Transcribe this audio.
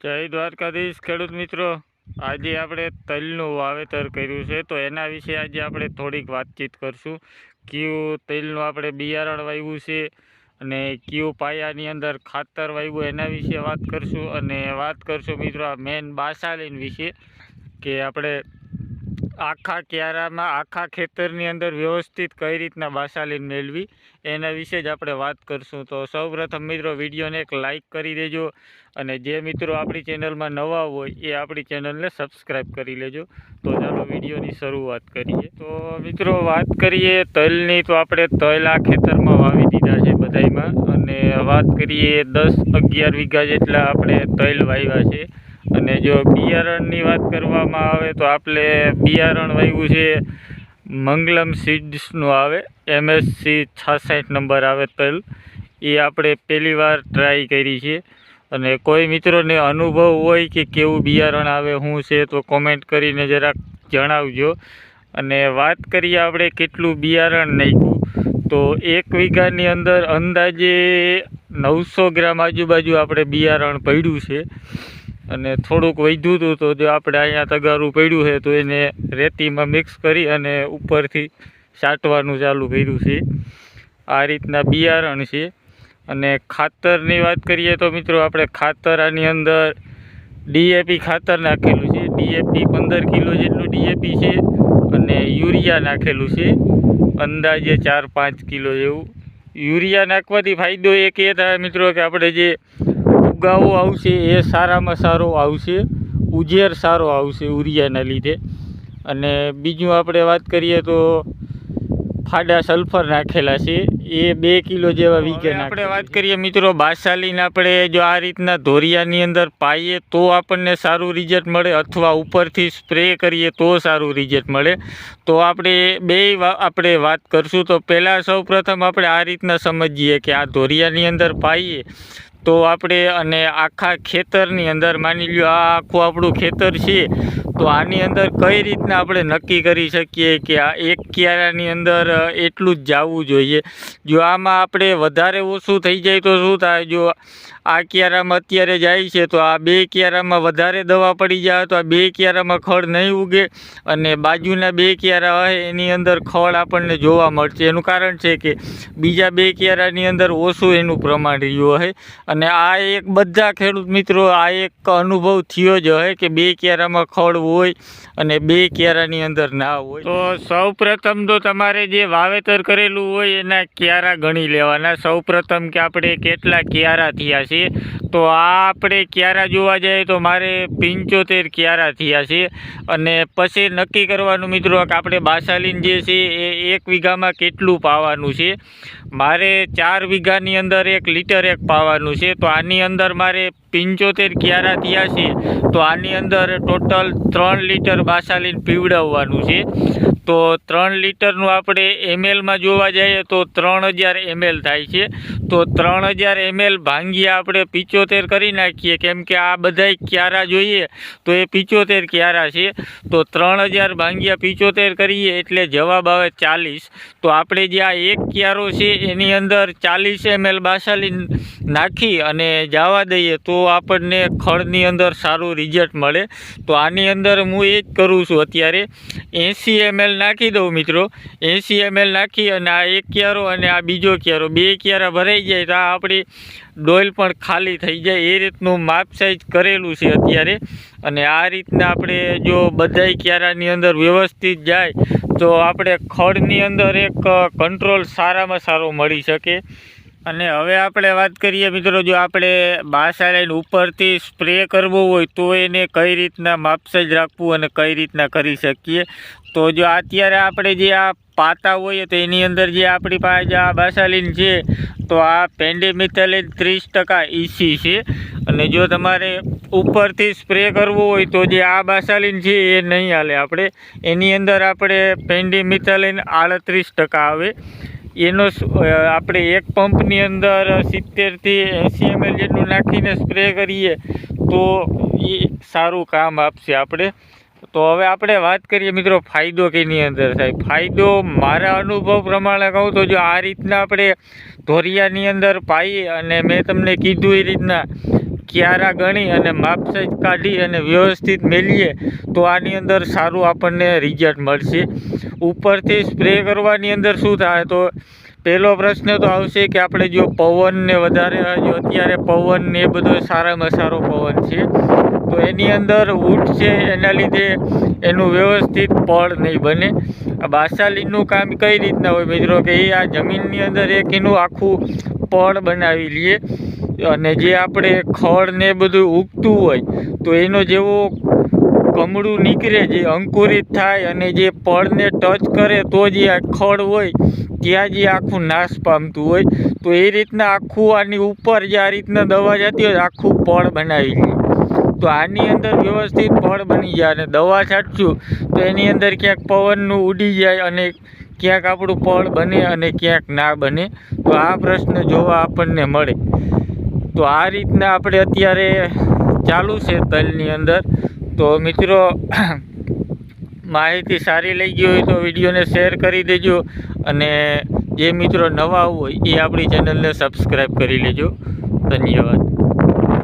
જય દ્વારકાધીશ, ખેડૂત મિત્રો. આજે આપણે તલનું વાવેતર કર્યું છે, તો એના વિશે આજે આપણે થોડીક વાતચીત કરશું. કયું તલનું આપણે બિયારણ વાવ્યું છે અને કયું પાયાની અંદર ખાતર વાવ્યું એના વિશે વાત કરશું. અને વાત કરશું મિત્રો આ મેન બાસાલીન વિશે, કે આપણે આખા ક્યારામાં, આખા ખેતરની અંદર વ્યવસ્થિત કઈ રીતના બાસાલીન મેળવી, એના વિશે જ આપણે વાત કરશું. તો સૌપ્રથમ મિત્રો, વિડીયોને એક લાઈક કરી દેજો અને જે મિત્રો આપણી ચેનલમાં નવા હોય, એ આપણી ચેનલને સબસ્ક્રાઈબ કરી લેજો. તો ચાલો વિડીયોની શરૂઆત કરીએ. તો મિત્રો, વાત કરીએ તલની. તો આપણે તલ આ ખેતરમાં વાવી દીધા છે બધાયમાં. અને વાત કરીએ દસ અગિયાર વીઘા જેટલા આપણે તલ વાવ્યા છે. અને જો બિયારણની વાત કરવામાં આવે તો આપણે બિયારણ વાવ્યું છે, મંગલમ સીડ્સનું આવે, એમએસસી છાસઠ નંબર આવે તલ. એ આપણે પહેલી વાર ટ્રાય કરી છે. અને કોઈ મિત્રોને અનુભવ હોય કે કેવું બિયારણ આવે, શું છે, તો કોમેન્ટ કરીને જરાક જણાવજો. અને વાત કરીએ આપણે કેટલું બિયારણ નાખ્યું. તો એક વીઘાની અંદર અંદાજે નવસો ગ્રામ આજુબાજુ આપણે બિયારણ પડ્યું છે. અને થોડુંક વધ્યું હતું તો જો આપણે અહીંયા તગારું પડ્યું છે, તો એને રેતીમાં મિક્સ કરી અને ઉપરથી છાંટવાનું ચાલુ કર્યું છે. આ રીતના બિયારણ છે. અને ખાતરની વાત કરીએ તો મિત્રો, આપણે ખાતર આની અંદર ડીએપી ખાતર નાખેલું છે. ડીએપી પંદર કિલો જેટલું ડીએપી છે અને યુરિયા નાખેલું છે. અંદાજે ચાર પાંચ કિલો જેવું. યુરિયા નાખવાથી ફાયદો એક એ થાય મિત્રો, કે આપણે જે ઉગાવો આવશે, એ સારામાં સારો આવશે ઉજેર સારો આવશે ઉરિયાના લીધે. અને બીજું આપણે વાત કરીએ તો ફાડા સલ્ફર નાખેલા છે. એ બે કિલો જેવા વીઘે આપણે વાત કરીએ મિત્રો બાસાલીને આપણે જો આ રીતના ધોરિયાની અંદર પાઈએ તો આપણને સારું રિઝલ્ટ મળે અથવા ઉપરથી સ્પ્રે કરીએ તો સારું રિઝલ્ટ મળે. તો આપણે બે આપણે વાત કરશું. તો પહેલાં સૌપ્રથમ આપણે આ રીતના સમજીએ કે આ ધોરિયાની અંદર પાઈએ તો આપણે અને આખા ખેતરની અંદર માની લ્યો આ આખું આપણું ખેતર છે તો આની અંદર કઈ રીતના આપણે નક્કી કરી શકીએ કે આ એક ક્યારાની અંદર એટલું જ જવું જોઈએ? જો આમાં આપણે વધારે ઓછું થઈ જાય તો શું થાય? જો આ ક્યારામાં અત્યારે જાય છે, તો આ બે ક્યારામાં વધારે દવા પડી જાય તો આ બે ક્યારામાં ખડ નહીં ઉગે અને બાજુના બે ક્યારા હોય એની અંદર ખડ આપણને જોવા મળશે. એનું કારણ છે કે બીજા બે ક્યારાની અંદર ઓછું એનું પ્રમાણ રહ્યું હોય અને આ એક બધા ખેડૂત મિત્રો, આ એક અનુભવ થયો જ હોય કે બે ક્યારામાં ખડ હોય અને બે ક્યારાની અંદર ના હોય. તો સૌ પ્રથમ તો તમારે જે વાવેતર કરેલું હોય એના ક્યારા ગણી લેવાના. સૌપ્રથમ કે આપણે કેટલા ક્યારા થયા છે? તો આ આપણે ક્યારા જોવા જઈએ તો મારે પંચોતેર ક્યારા થયા છે. અને પછી નક્કી કરવાનું મિત્રો કે આપણે બાસાલીન જે છે એ એક વીઘામાં કેટલું પાવાનું છે? મારે ચાર વીઘાની અંદર એક લીટર એક પાવાનું છે, તો આની અંદર મારે પંચોતેર ક્યારા થયા છે, તો આની અંદર ટોટલ ત્રણ લીટર બાસાલીન પીવડાવવાનું છે. તો ત્રણ લીટરનું આપણે એમએલમાં જોવા જઈએ તો ત્રણ હજાર એમએલ થાય છે. તો ત્રણ હજાર એમએલ ભાંગીએ આપણે પિચોતેર કરી નાખીએ. કેમ કે આ બધાય ક્યારા જોઈએ તો એ પિચોતેર ક્યારા છે. તો ત્રણ હજાર ભાંગ્યા પિચોતેર કરીએ એટલે જવાબ આવે ચાલીસ. તો આપણે જે આ એક ક્યારો છે એની અંદર ચાલીસ એમએલ બાસાલી નાખી અને જવા દઈએ તો આપણને ખળની અંદર સારું રિઝલ્ટ મળે. તો આની અંદર હું એ જ કરું છું અત્યારે. એંસી એમએલ નાખી દઉં મિત્રો. એંસી એમએલ નાખી અને આ એક ક્યારો અને આ બીજો ક્યારો. બે ક્યારા ભરાઈ જાય તો આ આપણી ડોઈલ પણ ખાલી થઈ જાય. એ રીતનું માપ સાઈઝ કરેલું છે અત્યારે. અને આ રીતના આપણે જો બધાય ક્યારાની અંદર વ્યવસ્થિત જાય તો આપણે ખડની અંદર એક કંટ્રોલ સારામાં સારો મળી શકે. અને હવે આપણે વાત કરીએ મિત્રો, જો આપણે બાસાલાઈન ઉપરથી સ્પ્રે કરવો હોય તો એને કઈ રીતના માપસજ રાખવું અને કઈ રીતના કરી શકીએ? તો જો અત્યારે આપણે જે આ પાતા હોઈએ તો એની અંદર જે આપણી પાસે આ બાસાલીન છે, તો આ પેન્ડેમિથેલિન ત્રીસ ટકા ઈસી છે. અને જો તમારે ઉપરથી સ્પ્રે કરવો હોય તો જે આ બાસાલીન છે એ નહીં હાલે આપણે. એની અંદર આપણે પેન્ડીમિથેલિન આડત્રીસ ટકા આવે. એનો આપણે એક પંપની અંદર સિત્તેરથી એંસી એમએલ જેટલું નાખીને સ્પ્રે કરીએ, તો એ સારું કામ આપશે આપણે. તો હવે આપણે વાત કરીએ મિત્રો ફાયદો કેની અંદર થાય ફાયદો મારા અનુભવ પ્રમાણે કહું તો જો આ રીતના આપણે ધોરિયાની અંદર પાઈ અને મેં તમને કીધું એ રીતના ક્યારા ગણી અને માપ સાઈઝ કાઢી અને વ્યવસ્થિત મેલીએ તો આની અંદર સારું આપણને રિઝલ્ટ મળશે. ઉપરથી સ્પ્રે કરવાની અંદર શું થાય તો પહેલો પ્રશ્ન તો આવશે કે આપણે જો પવનને વધારે જો અત્યારે પવન ને એ બધો સારામાં સારો પવન છે, તો એની અંદર ઊંટ છે, એના લીધે એનું વ્યવસ્થિત પળ નહીં બને. આ બાસાલીનું કામ કઈ રીતના હોય મિત્રો? કે એ આ જમીનની અંદર એક એનું આખું પળ બનાવી લઈએ અને જે આપણે ખડ ને બધું ઉગતું હોય, તો એનો જેવો કમળું નીકળે, જે અંકુરિત થાય અને જે પળને ટચ કરે, તો જે આ ખડ હોય, ત્યાં જે આખું નાશ પામતું હોય. તો એ રીતના આખું આની ઉપર જે આ રીતના દવા જતી હોય, આખું પળ બનાવી લે. તો આની અંદર વ્યવસ્થિત પળ બની જાય અને દવા છાંટશું, તો એની અંદર ક્યાંક પવનનું ઉડી જાય અને ક્યાંક આપણું પળ બને અને ક્યાંક ના બને. તો આ પ્રશ્ન જોવા આપણને મળે. તો આ રીતના આપણે અત્યારે ચાલુ છે તલની અંદર. તો મિત્રો, માહિતી સારી લઈ ગઈ હોય તો વિડીયોને શેર કરી દેજો અને જે મિત્રો નવા હોય એ આપણી ચેનલને સબસ્ક્રાઈબ કરી લેજો. ધન્યવાદ.